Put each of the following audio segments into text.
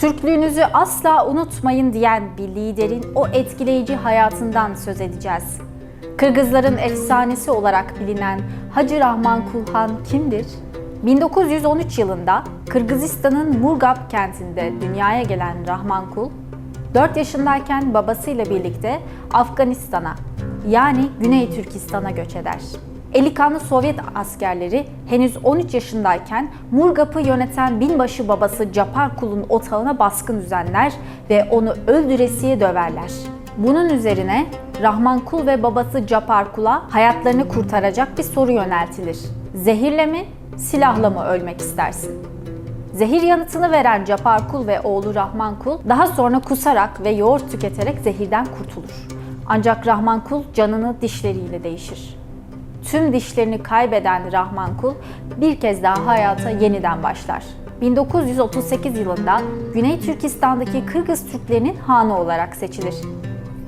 Türklüğünüzü asla unutmayın diyen bir liderin o etkileyici hayatından söz edeceğiz. Kırgızların efsanesi olarak bilinen Hacı Rahman Kulhan kimdir? 1913 yılında Kırgızistan'ın Murgab kentinde dünyaya gelen Rahman Kul, 4 yaşındayken babasıyla birlikte Afganistan'a yani Güney Türkistan'a göç eder. Eli kanlı Sovyet askerleri henüz 13 yaşındayken Murgap'ı yöneten binbaşı babası Capar Kul'un otağına baskın düzenler ve onu öldüresiye döverler. Bunun üzerine Rahman Kul ve babası Capar Kul'a hayatlarını kurtaracak bir soru yöneltilir. Zehirle mi, silahla mı ölmek istersin? Zehir yanıtını veren Capar Kul ve oğlu Rahman Kul daha sonra kusarak ve yoğurt tüketerek zehirden kurtulur. Ancak Rahman Kul canını dişleriyle değişir. Tüm dişlerini kaybeden Rahman Kul bir kez daha hayata yeniden başlar. 1938 yılında Güney Türkistan'daki Kırgız Türklerinin hanı olarak seçilir.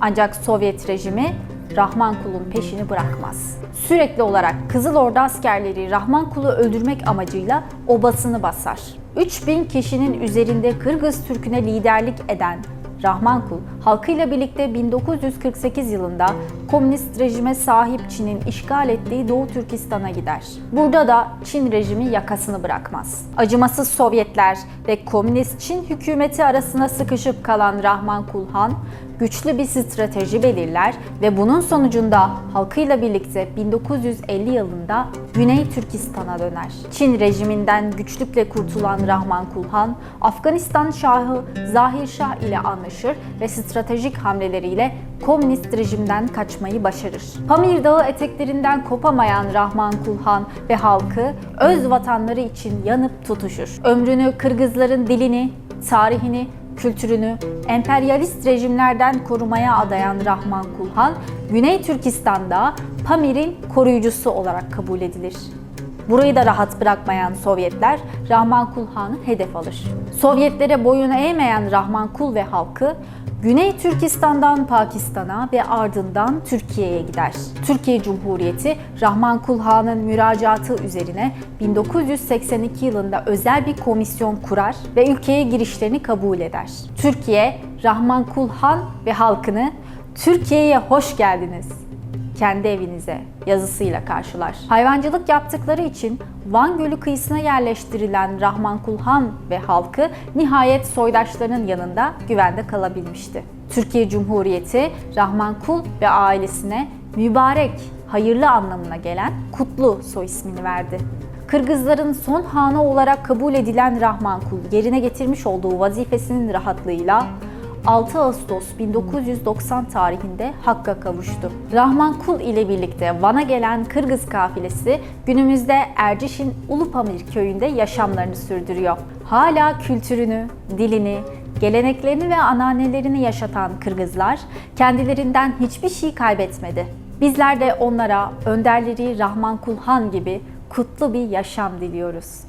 Ancak Sovyet rejimi Rahman Kul'un peşini bırakmaz. Sürekli olarak Kızıl Ordu askerleri Rahman Kul'u öldürmek amacıyla obasını basar. 3000 kişinin üzerinde Kırgız Türk'üne liderlik eden Rahman Kul, halkıyla birlikte 1948 yılında komünist rejime sahip Çin'in işgal ettiği Doğu Türkistan'a gider. Burada da Çin rejimi yakasını bırakmaz. Acımasız Sovyetler ve komünist Çin hükümeti arasında sıkışıp kalan Rahman Kul Han, güçlü bir strateji belirler ve bunun sonucunda halkıyla birlikte 1950 yılında Güney Türkistan'a döner. Çin rejiminden güçlükle kurtulan Rahman Kulhan, Afganistan Şahı Zahir Şah ile anlaşır ve stratejik hamleleriyle komünist rejimden kaçmayı başarır. Pamir Dağı eteklerinden kopamayan Rahman Kulhan ve halkı öz vatanları için yanıp tutuşur. Ömrünü Kırgızların dilini, tarihini, kültürünü emperyalist rejimlerden korumaya adayan Rahman Kulhan, Güney Türkistan'da Pamir'in koruyucusu olarak kabul edilir. Burayı da rahat bırakmayan Sovyetler Rahman Kulhan'ı hedef alır. Sovyetlere boyun eğmeyen Rahman Kul ve halkı Güney Türkistan'dan Pakistan'a ve ardından Türkiye'ye gider. Türkiye Cumhuriyeti Rahman Kul Han'ın müracaatı üzerine 1982 yılında özel bir komisyon kurar ve ülkeye girişlerini kabul eder. Türkiye, Rahman Kul Han ve halkını Türkiye'ye hoş geldiniz kendi evinize yazısıyla karşılar. Hayvancılık yaptıkları için Van Gölü kıyısına yerleştirilen Rahman Kulhan ve halkı nihayet soydaşlarının yanında güvende kalabilmişti. Türkiye Cumhuriyeti Rahman Kul ve ailesine mübarek, hayırlı anlamına gelen Kutlu soy ismini verdi. Kırgızların son hanı olarak kabul edilen Rahman Kul yerine getirmiş olduğu vazifesinin rahatlığıyla 6 Ağustos 1990 tarihinde Hakk'a kavuştu. Rahman Kul ile birlikte Van'a gelen Kırgız kafilesi günümüzde Erciş'in Ulupamir köyünde yaşamlarını sürdürüyor. Hala kültürünü, dilini, geleneklerini ve anneannelerini yaşatan Kırgızlar kendilerinden hiçbir şey kaybetmedi. Bizler de onlara önderleri Rahman Kulhan gibi kutlu bir yaşam diliyoruz.